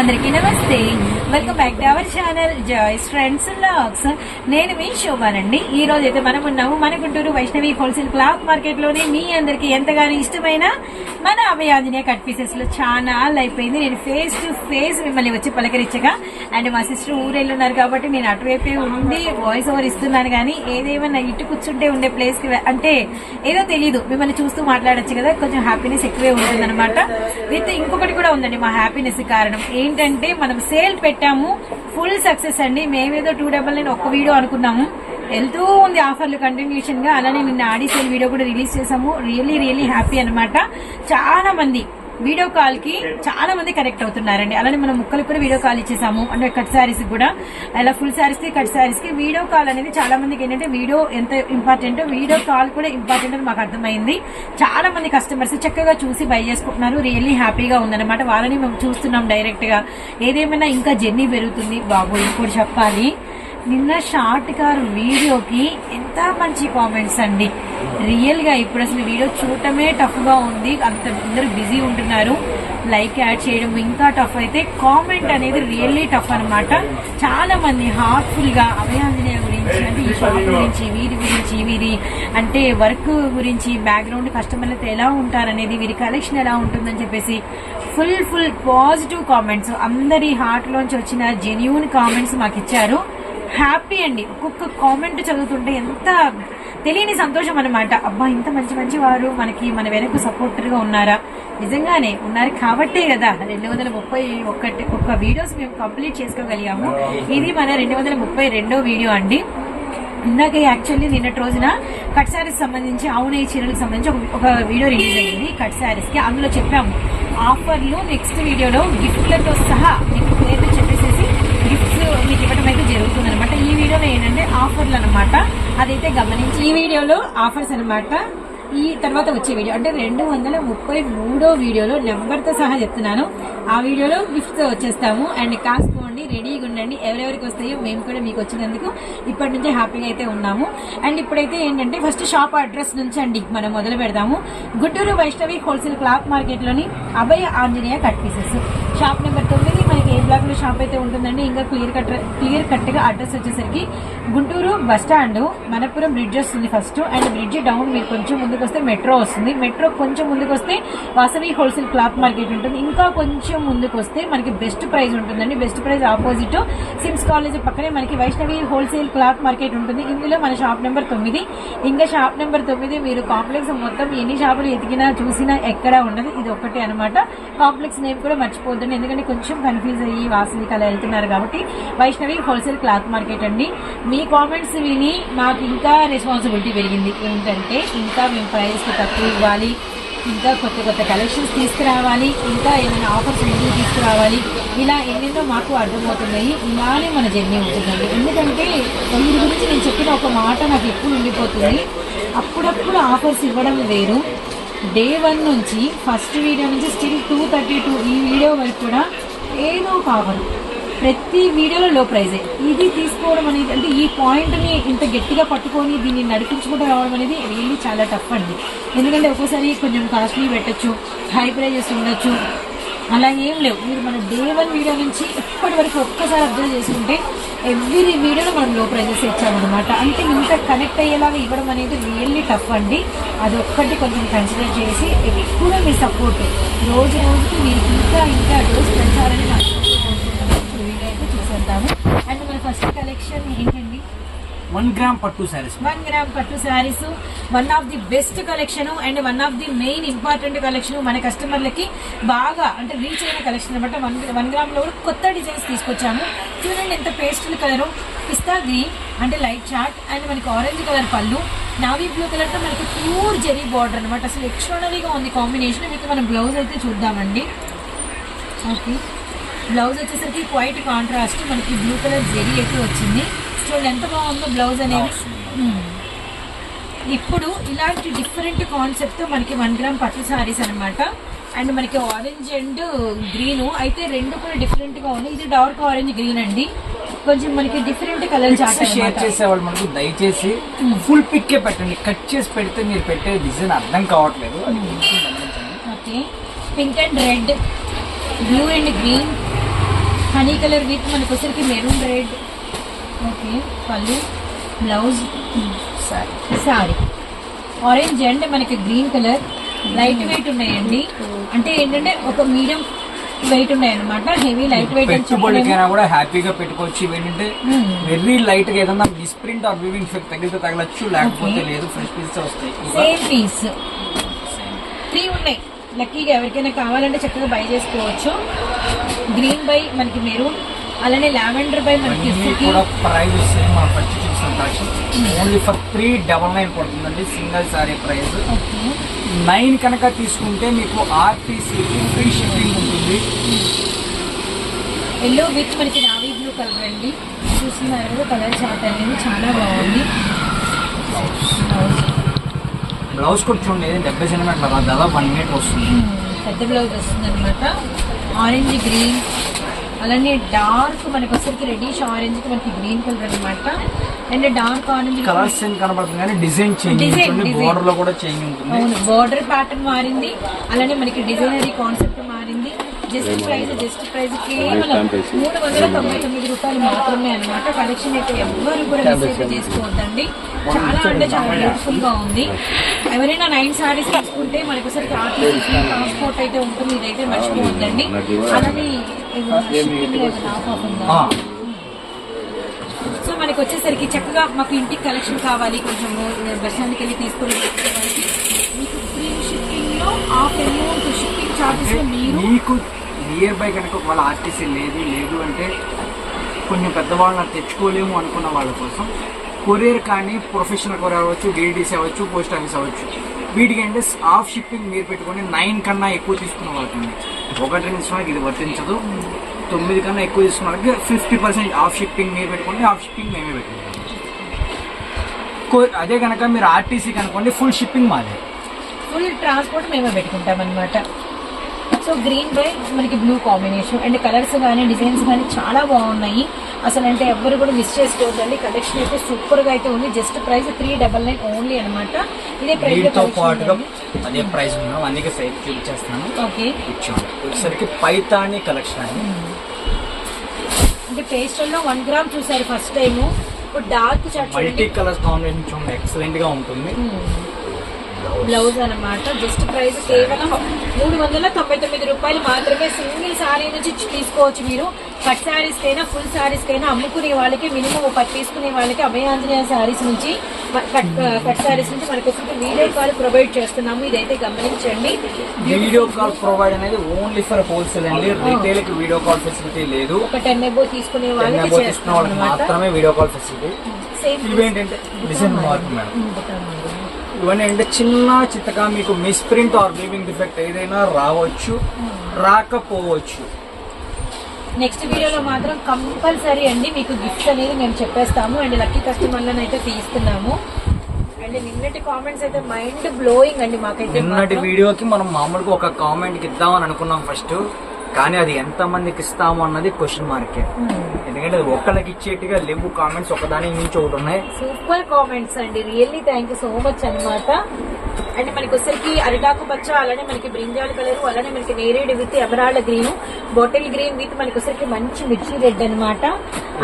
అందరికీ నమస్తే. Welcome back to our channel joys friends lakhs నేను మీ శోభానండి. ఈ రోజు అయితే మనం ఉన్నాము మన గుంటూరు వైష్ణవి హోల్సేల్ క్లాత్ మార్కెట్లోనే మీ అందరికి ఎంతగానో ఇష్టమైన మన అభయాంజనేయ కట్ పీసెస్లో చాలా అయిపోయింది. నేను ఫేస్ టు ఫేస్ మిమ్మల్ని వచ్చి పలకరించగా అండ్ మా సిస్టర్ ఊరేళ్ళు ఉన్నారు కాబట్టి నేను అటువైపే ఉండి వాయిస్ ఓవర్ ఇస్తున్నాను కానీ ఏదేమన్నా ఇటు కూర్చుంటే ఉండే ప్లేస్కి అంటే ఏదో తెలియదు మిమ్మల్ని చూస్తూ మాట్లాడొచ్చు కదా కొంచెం హ్యాపీనెస్ ఎక్కువే ఉంటుంది అనమాట ఇంకొకటి కూడా ఉందండి మా హ్యాపీనెస్ కారణం. ఏంటంటే మనం సేల్ పెట్టాము ఫుల్ సక్సెస్ అండి. మేమేదో టూ డబల్ నైన్ ఒక్క వీడియో అనుకున్నాము. వెళ్తూ ఉంది ఆఫర్లు కంటిన్యూషన్గా. అలానే నిన్న ఆడి సేల్ వీడియో కూడా రిలీజ్ చేసాము. రియల్లీ రియల్లీ హ్యాపీ అన్నమాట. చాలా మంది వీడియో కాల్కి చాలా మంది కనెక్ట్ అవుతున్నారండి. అలానే మనం ముక్కలు కూడా వీడియో కాల్ ఇచ్చేసాము. అంటే కట్ శారీస్ కూడా. అలా ఫుల్ శారీస్కి కట్ శారీస్కి వీడియో కాల్ అనేది చాలా మందికి ఏంటంటే వీడియో ఎంత ఇంపార్టెంట్ వీడియో కాల్ కూడా ఇంపార్టెంట్ అని మాకు అర్థమైంది. చాలా మంది కస్టమర్స్ చక్కగా చూసి బై చేసుకుంటున్నారు. రియల్లీ హ్యాపీగా ఉందన్నమాట. వాళ్ళని మేము చూస్తున్నాం డైరెక్ట్గా. ఏదేమైనా ఇంకా జర్నీ పెరుగుతుంది. బాబు ఇంకోటి చెప్పాలి. నిన్న షార్ట్ కార్ వీడియోకి ఎంత మంచి కామెంట్స్ అండి. రియల్గా ఇప్పుడు అసలు వీడియో చూడటమే టఫ్గా ఉంది. అంత అందరు బిజీ ఉంటున్నారు. లైక్ యాడ్ చేయడం ఇంకా టఫ్ అయితే కామెంట్ అనేది రియల్లీ టఫ్ అనమాట చాలా మంది హార్ట్ఫుల్గా అభయాంజనేయ గురించి అంటే ఈ షాప్ గురించి వీరి గురించి వీరి అంటే వర్క్ గురించి బ్యాక్గ్రౌండ్ కస్టమర్లతో ఎలా ఉంటారనేది వీరి కలెక్షన్ ఎలా ఉంటుందని చెప్పేసి ఫుల్ ఫుల్ పాజిటివ్ కామెంట్స్ అందరి హార్ట్లోంచి వచ్చిన జెన్యున్ కామెంట్స్ మాకు ఇచ్చారు హ్యాపీ అండి. ఒక్కొక్క కామెంట్ చదువుతుంటే ఎంత తెలియని సంతోషం అనమాట అబ్బా ఇంత మంచి మంచి వారు మనకి మన వెనక సపోర్టర్గా ఉన్నారా? నిజంగానే ఉన్నారు కాబట్టే కదా రెండు వందల ముప్పై ఒక్కటి ఒక్క వీడియోస్ మేము కంప్లీట్ చేసుకోగలిగాము. ఇది మన రెండు వందల ముప్పై రెండో వీడియో అండి. ఇందాక యాక్చువల్లీ నిన్నటి రోజున కట్ శారీస్ సంబంధించి అవునే చీరలకు సంబంధించి ఒక- వీడియో రిలీజ్ అయ్యింది కట్ శారీస్కి అందులో చెప్పాము ఆఫర్లు నెక్స్ట్ వీడియోలో గిఫ్ట్లతో సహా మీకు పేర్లు చెప్పి గిఫ్ట్స్ మీకు ఇవ్వడం అయితే జరుగుతుంది అనమాట ఈ వీడియోలో ఏంటంటే ఆఫర్లు అనమాట అదైతే గమనించి ఈ వీడియోలో ఆఫర్స్ అన్నమాట. ఈ తర్వాత వచ్చే వీడియో. అంటే రెండు వందల ముప్పై మూడో వీడియోలో నెంబర్తో సహా చెప్తున్నాను. ఆ వీడియోలో గిఫ్ట్స్ వచ్చేస్తాము. అండ్ కాసుకోండి రెడీగా ఉండండి. ఎవరెవరికి వస్తాయో మేము కూడా మీకు వచ్చినందుకు ఇప్పటి నుంచే హ్యాపీగా అయితే ఉన్నాము. అండ్ ఇప్పుడైతే ఏంటంటే ఫస్ట్ షాప్ అడ్రస్ నుంచి అండి మనం మొదలు పెడదాము. Guntur Vaishnavi wholesale cloth మార్కెట్లోని Abhaya Anjaneya cut pieces. Shop number తొమ్మిది ఏ బ్లాక్లో షాప్ అయితే ఉంటుందండి ఇంకా క్లియర్ కట్ క్లియర్ కట్గా అడ్రస్ వచ్చేసరికి Guntur bus stand Manapuram bridge వస్తుంది ఫస్ట్ అండ్ బ్రిడ్జ్ డౌన్ మీరు కొంచెం ముందుకు వస్తే మెట్రో వస్తుంది. మెట్రో కొంచెం ముందుకు వస్తే వాసవి హోల్సేల్ క్లాత్ మార్కెట్ ఉంటుంది. ఇంకా కొంచెం ముందుకు వస్తే మనకి బెస్ట్ ప్రైస్ ఉంటుందండి. Best price opposite SIMS college పక్కనే మనకి వైష్ణవి హోల్సేల్ క్లాత్ మార్కెట్ ఉంటుంది. ఇందులో మన షాప్ నెంబర్ తొమ్మిది. ఇంకా షాప్ నెంబర్ తొమ్మిది మీరు కాంప్లెక్స్ మొత్తం ఎన్ని షాపులు ఎతికినా చూసినా ఎక్కడా ఉండదు. ఇది ఒకటి అనమాట కాంప్లెక్స్ నేమ్ కూడా మర్చిపోద్దండి. ఎందుకంటే కొంచెం కన్ఫ్యూజ్ అయ్యి వాసవికి కళ వెళ్తున్నారు కాబట్టి వైష్ణవి హోల్సేల్ క్లాత్ మార్కెట్ అండి. మీ కామెంట్స్ విని మాకు ఇంకా రెస్పాన్సిబిలిటీ పెరిగింది. ఏంటంటే ఇంకా మేము ప్రైస్కి తక్కువ ఇవ్వాలి ఇంకా కొత్త కొత్త కలెక్షన్స్ తీసుకురావాలి ఇంకా ఏమైనా ఆఫర్స్ ముందుకు తీసుకురావాలి. ఇలా ఎన్నెన్నో మాకు అర్థమవుతున్నాయి. ఇలానే మన జర్నీ ఉంటుందండి. ఎందుకంటే వీరి గురించి నేను చెప్పిన ఒక మాట నాకు ఎప్పుడు ఉండిపోతుంది. అప్పుడప్పుడు ఆఫర్స్ ఇవ్వడం వేరు. డే వన్ నుంచి ఫస్ట్ వీడియో నుంచి స్టిల్ టూ థర్టీ టూ ఈ వీడియో వరకు కూడా ఏదో ఒక ఆఫర్ ప్రతి వీడియోలో లో ప్రైజే ఇది తీసుకోవడం అనేది అంటే ఈ పాయింట్ని ఇంత గట్టిగా పట్టుకొని దీన్ని నడిపించుకుంటూ రావడం అనేది రియల్లీ చాలా టఫ్ అండి. ఎందుకంటే ఒక్కోసారి కొంచెం కాస్ట్లీ పెట్టచ్చు హై ప్రైజెస్ ఉండొచ్చు. అలా ఏం లేవు. మీరు మన డే వన్ వీడియో నుంచి ఇప్పటి వరకు ఒక్కసారి అబ్జర్వ్ చేసుకుంటే ఎవ్రీ వీడియోలో మనం లో ప్రైజెస్ ఇచ్చామన్నమాట. అంటే ఇంత కనెక్ట్ అయ్యేలాగా ఇవ్వడం అనేది రియల్లీ టఫ్ అండి. అది ఒక్కటి కొంచెం కన్సిడర్ చేసి ఎక్కువ మీ సపోర్ట్ రోజు రోజుకి మీరు ఇంకా ఇంకా డోస్ పెంచాలని నాకు ఇప్పుడు వీడియో అయితే చూసేద్దాము. అండ్ మన ఫస్ట్ కలెక్షన్ ఏంటండి? వన్ గ్రామ్ పట్టు శారీస్. వన్ గ్రామ్ పట్టు saris. One of the best collection and one of the main important collection మన కస్టమర్లకి బాగా అంటే రీచ్ అయిన కలెక్షన్ అనమాట వన్ వన్ గ్రామ్లో కూడా కొత్త డిజైన్స్ తీసుకొచ్చాము. చూడండి ఎంత పేస్టల్ కలర్ పిస్తా గ్రీన్ అంటే లైట్ చాట్ అండ్ మనకి orange colour pallu. Navy blue కలర్తో మనకి ప్యూర్ జెరీ బార్డర్ అనమాట అసలు ఎక్స్ట్రానరీగా ఉంది కాంబినేషన్ మీకు మనం బ్లౌజ్ అయితే చూద్దామండి. ఓకే బ్లౌజ్ వచ్చేసరికి క్వైట్ కాంట్రాస్ట్ మనకి బ్లూ కలర్ జెరీ అయితే వచ్చింది. చూడండి ఎంత బాగుందో బ్లౌజ్ అనేది. ఇప్పుడు ఇలాంటి డిఫరెంట్ కాన్సెప్ట్తో మనకి వన్ గ్రామ్ పట్టు సారీస్ అన్నమాట. అండ్ మనకి ఆరెంజ్ అండ్ గ్రీన్ అయితే రెండు కూడా డిఫరెంట్గా ఉన్నాయి. ఇది డార్క్ ఆరెంజ్ గ్రీన్ అండి. కొంచెం మనకి డిఫరెంట్ కలర్ షేర్ చేసేవాళ్ళు మనకు దయచేసి ఫుల్ పిక్కే పెట్టండి. కట్ చేసి పెడితే మీరు పెట్టే డిజైన్ అర్థం కావట్లేదు. Okay. Pink and red blue and green honey colour with మనకు వచ్చరికి maroon red okay pallu blouse sorry sorry. Orange and మనకి గ్రీన్ కలర్. లైట్ వెయిట్ ఉన్నాయండి. అంటే ఏంటంటే ఒక మీడియం వెయిట్ ఉన్నాయి అనమాట హెవీ లైట్ వెయిట్ పెట్టుబడికైనా కూడా హ్యాపీగా పెట్టుకోవచ్చు. ఏంటంటే. వెరీ లైట్గా ఏదన్నా మిస్ప్రింట్ ఆర్ వివింగ్ ఎఫెక్ట్ తగిలితే తగలచ్చు లేకపోతే లేదు ఫ్రెష్ పీస్ వస్తాయి. సేమ్ పీస్ త్రీ ఉన్నాయి. లక్కీగా ఎవరికైనా కావాలంటే చక్కగా బై చేసుకోవచ్చు. గ్రీన్ బై మనకి మెరూన్ అలానే లావెండర్ బై మనకి కూడా ప్రైస్ సేమ్ మనం ఫస్ట్ చూసిన collection only for three double nine పడుతుందండి సింగిల్ సారీ ప్రైస్ నైన్ కనుక తీసుకుంటే మీకు ఆర్టీసీ ఫ్రీ షిప్పింగ్ ఉంటుంది. ఎల్లో విత్ మనకి నావీ బ్లూ కలర్ అండి. చూస్తున్నారు కలర్ చార్ట్ అనేది చాలా బాగుంది. బ్లౌజ్ కూడా చూడండి డెబ్బై సెంటీమీటర్ల కాదు, దాదాపు వన్ మీటర్ వస్తుంది. పెద్ద బ్లౌజ్ వస్తుంది అనమాట ఆరెంజ్ గ్రీన్ అలానే డార్క్ మనకి వచ్చరికి రెడ్డిష్ ఆరెంజ్కి మనకి గ్రీన్ కలర్ అనమాట అండ్ డార్క్ ఆరెంజ్ కలర్స్ కనబడుతుంది కానీ డిజైన్ చేంజ్. బోర్డర్లో కూడా చేంజ్ ఉంటుంది. అవును బార్డర్ ప్యాటర్న్ మారింది. అలానే మనకి డిజైనరీ కాన్సెప్ట్ మారింది. జస్ట్ ప్రైస్ జస్ట్ ప్రైస్ కేవలం మూడు వందల తొంభై తొమ్మిది రూపాయలు మాత్రమే అన్నమాట. కలెక్షన్ అయితే ఎవ్వరు కూడా మిస్ అయితే చేసుకోవద్దండి. చాలా అంటే చాలా బ్యూటిఫుల్గా ఉంది. ఎవరైనా నైన్ సారీస్ తీసుకుంటే మనకి ఒకసారి ట్రాన్స్పోర్ట్ అయితే ఉంటుంది ఇదైతే మర్చిపోవద్దండి. అలానే ఆఫ్ ఆఫ్ సో మనకి వచ్చేసరికి చక్కగా మాకు ఇంటికి కలెక్షన్ కావాలి. కొంచెం బస్టాండ్కి వెళ్ళి తీసుకొని మీకు ఫ్రీ షిప్పింగ్లో హాఫ్ అమౌంట్ షిప్పింగ్ చార్జెస్లో మీరు మీకు నియర్ బై కనుక వాళ్ళ ఆర్టీసీ లేదు లేదు అంటే కొన్ని పెద్దవాళ్ళని తెచ్చుకోలేము అనుకున్న వాళ్ళ కోసం కొరియర్ కానీ ప్రొఫెషనల్ కొరియర్ అవ్వచ్చు డిడిసి అవ్వచ్చు పోస్ట్ ఆఫీస్ అవ్వచ్చు. వీటికి అంటే హాఫ్ షిప్పింగ్ మీరు పెట్టుకొని నైన్ కన్నా ఎక్కువ తీసుకున్న వాళ్ళకి ఒకటి రెండు ఇది వర్తించదు. తొమ్మిది కన్నా ఎక్కువ తీసుకున్న వాళ్ళకి ఫిఫ్టీ పర్సెంట్ హాఫ్ షిప్పింగ్ మీరు పెట్టుకోండి హాఫ్ షిప్పింగ్ మేమే పెట్టుకుంటాం. కో- అదే కనుక మీరు ఆర్టీసీ కనుకోండి ఫుల్ షిప్పింగ్ మాదే. ఫుల్ ట్రాన్స్పోర్ట్ మేమే పెట్టుకుంటాం అనమాట సో గ్రీన్ బై మనకి బ్లూ కాంబినేషన్. అండ్ కలర్స్ కానీ డిజైన్స్ కానీ చాలా బాగున్నాయి. అసలు అంటే ఎవ్వరు కూడా మిస్ చేసుకోవద్దండి. కలెక్షన్ అయితే సూపర్గా అయితే ఉంది. Just price three double nine only అనమాట ఇదే ప్రైస్ అదే ప్రైస్ అందుకే చూపించేస్తాను ఓకే వచ్చేసరికి పైతాని కలెక్షన్ అండి. అంటే పేస్టల్లో వన్ గ్రామ్ చూసారు ఫస్ట్ టైం ఇప్పుడు డార్క్ చాట్ మల్టీ కలర్స్ కాంబినేషన్ ఎక్సలెంట్గా ఉంటుంది. బ్లౌజ్ అన్నమాట. జస్ట్ ప్రైస్ కేవలం మూడు వందల తొంభై తొమ్మిది రూపాయలు మాత్రమే సింగిల్ సారీ నుంచి తీసుకోవచ్చు మీరు. కట్ సారీస్ కైనా ఫుల్ సారీస్ కైనా అమ్ముకునే వాళ్ళకి మినిమం పది తీసుకునే వాళ్ళకి అభయాంజనేయ సారీస్ నుంచి కట్ కట్ సారీస్ నుంచి మనకి ఒక వీడియో కాల్ ప్రొవైడ్ చేస్తున్నాము. ఇదైతే గమనించండి. వీడియో కాల్ ప్రొవైడ్ అనేది ఓన్లీ ఫర్ హోల్సేల్ అండి. రీటైల్కి వీడియో కాల్ ఫెసిలిటీ లేదు. ఒక టెన్ ఎబో తీసుకునే వాళ్ళకి అనమాట మాత్రమే వీడియో కాల్ ఫెసిలిటీ. సేమ్ ఇవేంటంటే డిజైన్ మార్క్ మేడం. ఇవన్నీ అంటే చిన్న చిత్తగా మీకు మిస్ప్రింట్ ఆర్ వీవింగ్ డిఫెక్ట్ ఏదైనా రావచ్చు రాకపోవచ్చు. నెక్స్ట్ వీడియోలో మాత్రం కంపల్సరీ అండి మీకు గిఫ్ట్స్ అనేది మేము చెప్పేస్తాము. అండ్ లక్కీ కస్టమర్లను అయితే తీస్తున్నాము. అండ్ నిన్నటి కామెంట్స్ అయితే మైండ్ బ్లోయింగ్ అండి మాకైతే నిన్నటి. వీడియోకి మనం మామూలుగా ఒక కామెంట్కి ఇద్దామని అనుకున్నాం ఫస్ట్ కానీ అది ఎంత మందికి ఇస్తాము అన్నది క్వశ్చన్ మార్కే Hmm. ఎందుకంటే ఒక్కళ్ళకి ఇచ్చేట్టుగా లేవు కామెంట్స్ ఒకదాని నుంచి ఒకటి ఉన్నాయి. సూపర్ కామెంట్స్ అండి. Really thank you so much అన్నమాట. అండ్ మనకి వచ్చరికి అరిటాకు పచ్చ అలానే మనకి బ్రింజాల్ కలర్ అలానే మనకి నేరేడ్ with emerald green bottle green with మనకి వచ్చరికి మంచి మిర్చి రెడ్ అన్నమాట.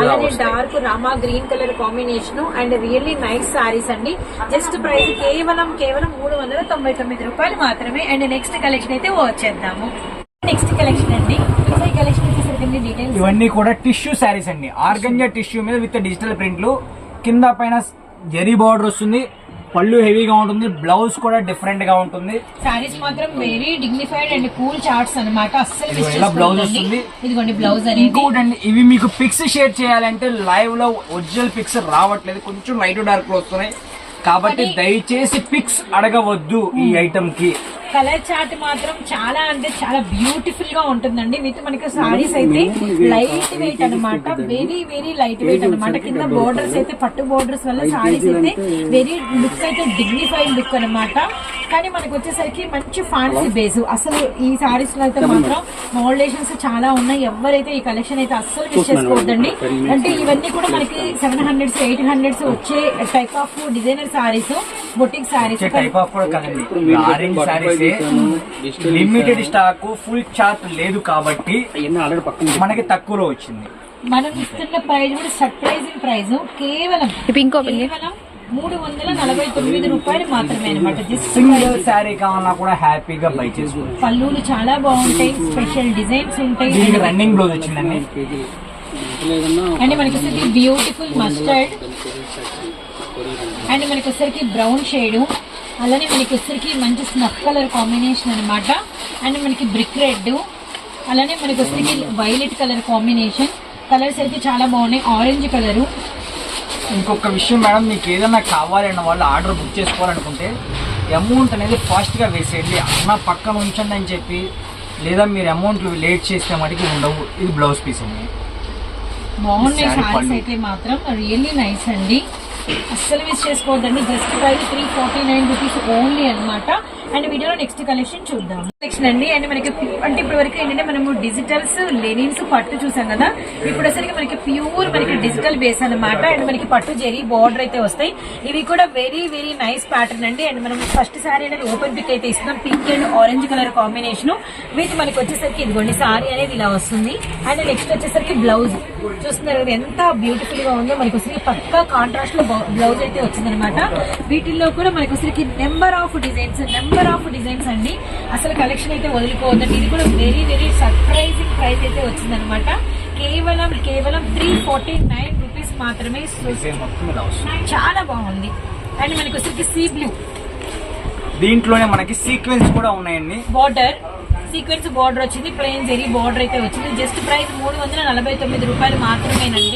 అలానే. Dark rama green colour combination and really nice saris అండి. జస్ట్ ప్రైస్ కేవలం కేవలం మూడు వందల తొంభై తొమ్మిది రూపాయలు మాత్రమే. అండ్ నెక్స్ట్ కలెక్షన్ అయితే వచ్చేద్దాము నెక్స్ట్ కలెక్షన్ అండి. కలెక్షన్ ఇవన్నీ కూడా టిష్యూ శారీస్ అండి. ఆర్గంజా టిష్యూ మీద విత్ డిజిటల్ ప్రింట్లు కింద పైన జరీ బార్డర్ వస్తుంది. పళ్ళు హెవీగా ఉంటుంది. బ్లౌజ్ కూడా డిఫరెంట్గా ఉంటుంది. సారీస్ మాత్రం వెరీ డిగ్నిఫైడ్ అండ్ కూల్ చార్ట్స్ ఇలా blouse చేసుకోవద్దండి. వస్తుంది. ఇదిగోండి బ్లౌజ్ అనేది. ఇంకోటండి ఇవి మీకు పిక్స్ షేర్ చేయాలంటే లైవ్లో ఒరిజినల్ పిక్స్ రావట్లేదు. కొంచెం లైట్ డార్క్లో వస్తున్నాయి. కాబట్టి దయచేసి పిక్స్ అడగవద్దు ఈ ఐటమ్కి. కలర్ చార్ట్ మాత్రం చాలా అంటే చాలా బ్యూటిఫుల్గా ఉంటుందండి. విత్ మనకి సారీస్ అయితే లైట్ వెయిట్ అన్నమాట. వెరీ వెరీ లైట్ వెయిట్ అన్నమాట. కింద బోర్డర్స్ అయితే పట్టు బోర్డర్స్ వల్ల సారీస్ అయితే వెరీ లుక్స్ అయితే డిగ్నిఫైడ్ లుక్ అన్నమాట. కానీ మనకి వచ్చేసరికి మంచి ఫ్యాన్సీ బేస్ అసలు ఈ సారీస్లో అయితే మాత్రం మోడలేషన్స్ చాలా ఉన్నాయి. ఎవరైతే ఈ కలెక్షన్ అయితే అస్సలు మిస్ చేసుకోవద్దండి. అంటే ఇవన్నీ కూడా మనకి సెవెన్ హండ్రెడ్స్ ఎయిట్ హండ్రెడ్స్ వచ్చే type of designer saris boutique saris type of కూడా కదండి. ఆరెంజ్ సారీస్ చూస్తే లిమిటెడ్ స్టాక్ ఫుల్ చార్ట్ లేదు కాబట్టి మనకి తక్కువలో వచ్చింది. మనం ఇస్తున్న ప్రైస్ కూడా సర్ప్రైజింగ్ ప్రైస్ కేవలం. కేవలం మూడు వందల నలభై తొమ్మిది రూపాయలు మాత్రమే అనమాట జస్ట్ సింగిల్ శారీ కావాలన్నా కూడా హ్యాపీగా బై చేసుకోవచ్చు. పళ్ళులు చాలా బాగుంటాయి. స్పెషల్ డిజైన్స్ ఉంటాయి. దీనికి రన్నింగ్ బ్లౌజ్ వచ్చిందండి. అండ్ మనకి వచ్చేసరికి బ్యూటిఫుల్ మస్టర్డ్ అండ్ మనకి వచ్చేసరికి బ్రౌన్ షేడ్ అలానే మనకి వచ్చేసరికి మంచి స్నఫ్ కలర్ కాంబినేషన్ అన్నమాట. అండ్ మనకి బ్రిక్ రెడ్. అలానే మనకి వచ్చేసరికి వైలెట్ కలర్ కాంబినేషన్. కలర్స్ అయితే చాలా బాగున్నాయి. Orange colour. ఇంకొక విషయం మేడం మీకు ఏదైనా కావాలన్న వాళ్ళు ఆర్డర్ బుక్ చేసుకోవాలనుకుంటే అమౌంట్ అనేది ఫాస్ట్గా వేసేయండి. అన్న పక్కన ఉంచండి అని చెప్పి లేదా మీరు అమౌంట్లు లేట్ చేస్తే మటుకి ఉండవు. ఇది బ్లౌజ్ పీస్ అండి. బాగున్నాయి సారీస్. అయితే మాత్రం. రియల్లీ నైస్ అండి. అస్సలు మిస్ చేసుకోవద్దండి. Just price three forty nine rupees only అన్నమాట అండ్ వీడియోలో నెక్స్ట్ కలెక్షన్ చూద్దాం కలెక్షన్ అండి. అండ్ మనకి అంటే ఇప్పటి వరకు ఏంటంటే మనము డిజిటల్స్ లెనిన్స్ పట్టు చూసాం కదా. ఇప్పుడు వచ్చరికి మనకి ప్యూర్ మనకి డిజిటల్ బేస్ అన్నమాట. అండ్ మనకి పట్టు జెరీ బార్డర్ అయితే వస్తాయి. ఇవి కూడా వెరీ వెరీ నైస్ ప్యాటర్న్ అండి. అండ్ మనం ఫస్ట్ సారీ అనేది ఓపెన్ పిక్ అయితే ఇస్తున్నాం. Pink and orange colour combination with మనకి వచ్చేసరికి ఇదిగోండి సారీ అనేది ఇలా వస్తుంది. అండ్ నెక్స్ట్ వచ్చేసరికి బ్లౌజ్ చూస్తున్నారు ఎంత బ్యూటిఫుల్గా ఉందో. మనకి వచ్చరికి పక్కా కాంట్రాస్ట్లో బ్లౌజ్ అయితే వచ్చిందనమాట వీటిల్లో కూడా మనకి వచ్చరికి number of designs number of designs అండి. అసలు కలెక్షన్ అయితే వదులుకోవద్దండి. ఇది కూడా వెరీ వెరీ సర్ప్రైజింగ్ ప్రైస్ అయితే వచ్చిందనమాట కేవలం కేవలం త్రీ ఫార్టీ నైన్ రూపీస్ మాత్రమే చాలా బాగుంది. అండ్ మనకి వచ్చరికి సీ బ్లూ దీంట్లోనే మనకి సీక్వెన్స్ కూడా ఉన్నాయండి. బార్డర్ సీక్వెన్స్ బార్డర్ వచ్చింది. ప్లెయిన్ జెరీ బార్డర్ అయితే వచ్చింది. జస్ట్ ప్రైస్ మూడు వందల నలభై తొమ్మిది రూపాయలు మాత్రమేనండి.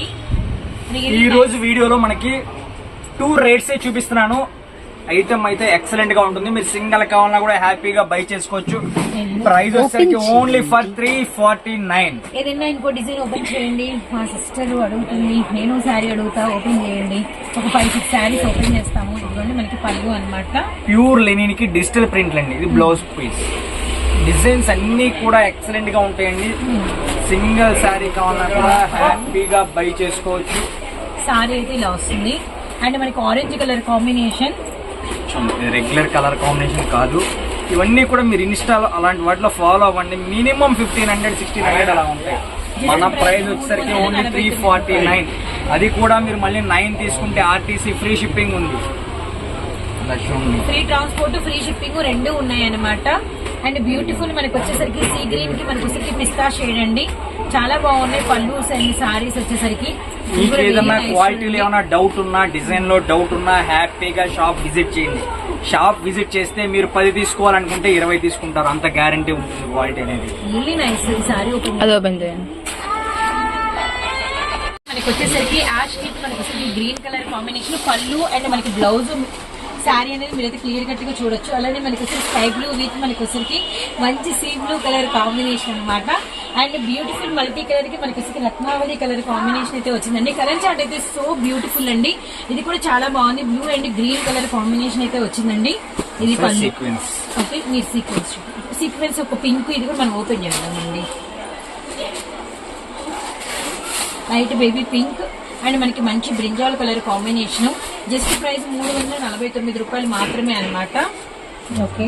ఈ రోజు వీడియోలో మనకి టూ రేట్స్ చూపిస్తున్నాను. ఐటమ్ అయితే ఎక్సలెంట్గా ఉంటుంది. మీరు సింగల్ కావాలన్నా కూడా హ్యాపీగా బై చేసుకోవచ్చు. ప్రైస్ వచ్చేసరికి only for three forty nine ఏదైనా ఇంకో డిజైన్ ఓపెన్ చేయండి. మా సిస్టర్ అడుగుతుంది. నేను శారీ అడుగుతా ఓపెన్ చేయండి. ఒక ఫైవ్ సిక్స్ శారీస్ ఓపెన్ చేస్తాము. ఇదిగోండి మనకి పళ్ళు అన్నమాట. ప్యూర్ లెనిన్కి డిజిటల్ ప్రింట్లు అండి ఇది బ్లౌజ్ పీస్ డిజైన్స్ అన్ని కూడా ఎక్సలెంట్గా ఉంటాయండి. సింగిల్ శారీ కావాలన్నా కూడా హ్యాపీగా బై చేసుకోవచ్చు. శారీ అయితే ఇలా వస్తుంది. అండ్ మనకి orange colour combination regular colour combination కాదు. ఇవన్నీ కూడా మీరు ఇన్స్టాలో అలాంటి వాటిలో ఫాలో అవ్వండి. Minimum fifteen hundred sixteen hundred అలా ఉంటాయి. మన ప్రైస్ వచ్చేసరికి ఓన్లీ త్రీ ఫార్టీ నైన్ అది కూడా మీరు మళ్ళీ నైన్ తీసుకుంటే ఆర్టీసీ ఫ్రీ షిప్పింగ్ ఉంది. ఫ్రీ ట్రాన్స్పోర్ట్ ఫ్రీ షిప్పింగ్ రెండు ఉన్నాయి అన్నమాట అండ్ బ్యూటిఫుల్ మనకి వచ్చేసరికి సీ గ్రీన్కి మనకి వచ్చేసరికి పిస్తా షేడ్ అండి చాలా బాగున్నాయి పళ్ళు అండ్ సారీస్ వచ్చేసరికి. మీకు ఏదన్నా క్వాలిటీలో. ఏమైనా డౌట్ ఉన్నా డిజైన్లో డౌట్ ఉన్నా హ్యాపీగా షాప్ విజిట్ చేయండి. షాప్ విజిట్ చేస్తే మీరు పది తీసుకోవాలనుకుంటే ఇరవై తీసుకుంటారు. అంత గ్యారంటీ ఉంటుంది క్వాలిటీ అనేది. సారీ అది ఓపెన్ చేయండి. మనకి వచ్చేసరికి యాష్ కిట్ మనకి వచ్చేసరికి గ్రీన్ కలర్ కాంబినేషన్ పళ్ళు అండ్ మనకి బ్లౌజ్ శారీ అనేది మీరైతే క్లియర్ కట్గా చూడొచ్చు. అలానే మనకి వచ్చేసి స్కై బ్లూ విత్ మనకి వచ్చేసరికి మంచి సీ బ్లూ కలర్ కాంబినేషన్ అన్నమాట. అండ్ బ్యూటిఫుల్ మల్టీ కలర్కి మనకి వచ్చేసరికి రత్నావళి కలర్ కాంబినేషన్ అయితే వచ్చిందండి. కలర్ చార్ట్ అయితే సో బ్యూటిఫుల్ అండి. ఇది కూడా చాలా బాగుంది. Blue and green colour combination అయితే వచ్చిందండి. ఇది సీక్వెన్స్ ఓకే మీరు సీక్వెన్స్ సీక్వెన్స్ ఒక పింక్ ఇది కూడా మనం ఓపెన్ చేద్దామండి. లైట్ బేబీ పింక్ అండ్ మనకి మంచి brinjal colour combination. Just price మూడు వందల నలభై తొమ్మిది రూపాయలు మాత్రమే అన్నమాట. ఓకే.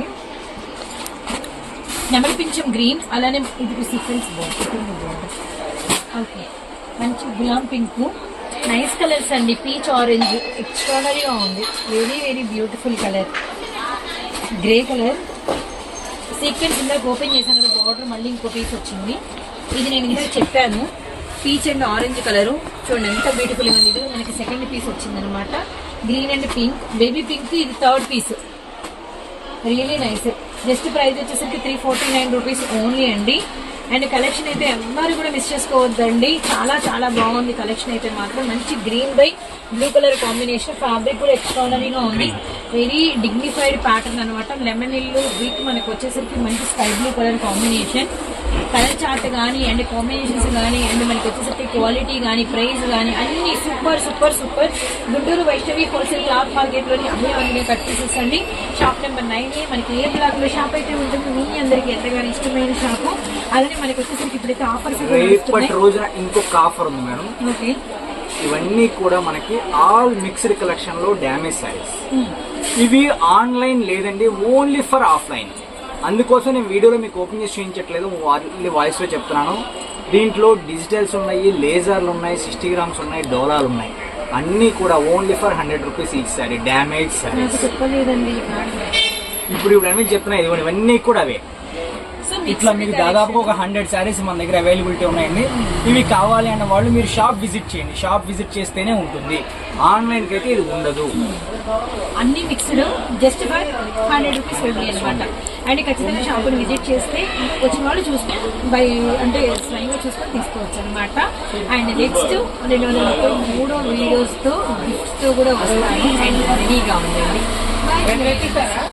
నెమలి పింఛం గ్రీన్ అలానే ఇది సీక్వెన్స్ బాగుంది ఓకే. మంచి గులాం పింక్. నైస్ కలర్స్ అండి పీచ్ ఆరెంజ్ ఎక్స్ట్రాడనరీగా ఉంది. Very very beautiful colour. Grey colour. Sequence ఇందాక ఓపెన్ చేశాను కదా బార్డర్ మళ్ళీ ఇంకో పీస్ వచ్చింది. ఇది నేను ఇందాక చెప్పాను పీచ్ అండ్ ఆరెంజ్ కలరు. చూడండి ఎంత బ్యూటిఫుల్ ఉంది. ఇది మనకి సెకండ్ పీస్ వచ్చింది అనమాట green and pink baby pink ఇది third piece really nice just price వచ్చేసరికి three forty nine rupees only అండి. అండ్ కలెక్షన్ అయితే ఎవ్వరు కూడా మిస్ చేసుకోవద్దండి. చాలా చాలా బాగుంది కలెక్షన్ అయితే మాత్రం. మంచి green by blue colour combination fabric కూడా ఎక్స్ట్రాడనరీగా ఉంది. వెరీ డిగ్నిఫైడ్ ప్యాటర్న్ అనమాట లెమన్ ఇల్లు వీక్ మనకు వచ్చేసరికి మంచి sky blue colour combination colour chart కానీ అండ్ కాంబినేషన్స్ కానీ అండ్ మనకి వచ్చేసరికి క్వాలిటీ కానీ ప్రైస్ కానీ అన్ని super super super Guntur Vaishnavi wholesale cloth మార్కెట్లోని అభయ వందనే కట్ పీసెస్ అండి షాప్ నెంబర్ నైన్ మనకి ఏ బ్లాక్లో షాప్ అయితే ఉంటుంది మీ అందరికి ఎంతగానో ఇష్టమైన షాపు అలానే మనకి వచ్చేసరికి ఇప్పుడైతే ఆఫర్స్ రేపటి రోజున ఇంకొక ఆఫర్ ఉంది మేడం. ఓకే. ఇవన్నీ కూడా మనకి ఆల్ మిక్స్డ్ కలెక్షన్లో డ్యామేజ్ సారీస్ ఇవి ఆన్లైన్ లేదండి ఓన్లీ ఫర్ ఆఫ్లైన్ అందుకోసం నేను వీడియోలో మీకు ఓపెన్ చేసి చూపించట్లేదు వాళ్ళ వాయిస్లో చెప్తున్నాను. దీంట్లో డిజిటల్స్ ఉన్నాయి లేజర్లు ఉన్నాయి సిక్స్టీ గ్రామ్స్ ఉన్నాయి డోలాలు ఉన్నాయి. అన్నీ కూడా only for hundred rupees each sari damage sari ఇప్పుడు ఇప్పుడు అన్నీ చెప్తున్నా ఇదిగోండి ఇవన్నీ కూడా అవే. ఇట్లా మీకు దాదాపు ఒక హండ్రెడ్ శారీస్ మన దగ్గర అవైలబిలిటీ ఉన్నాయండి. ఇవి కావాలి అన్న వాళ్ళు మీరు షాప్ విజిట్ చేయండి. షాప్ విజిట్ చేస్తేనే ఉంటుంది. ఆన్లైన్కి అయితే ఇది ఉండదు. అన్ని mixed just for hundred rupees only అనమాట అండ్ ఖచ్చితంగా షాపుని విజిట్ చేస్తే వచ్చిన వాళ్ళు చూస్తే బై అంటే స్వయంగా చూసుకొని తీసుకోవచ్చు అనమాట అండ్ నెక్స్ట్ రెండు వందల ముప్పై మూడో వీడియోస్తో గిఫ్ట్స్తో కూడా వస్తాను అండ్ రెడీగా Bye.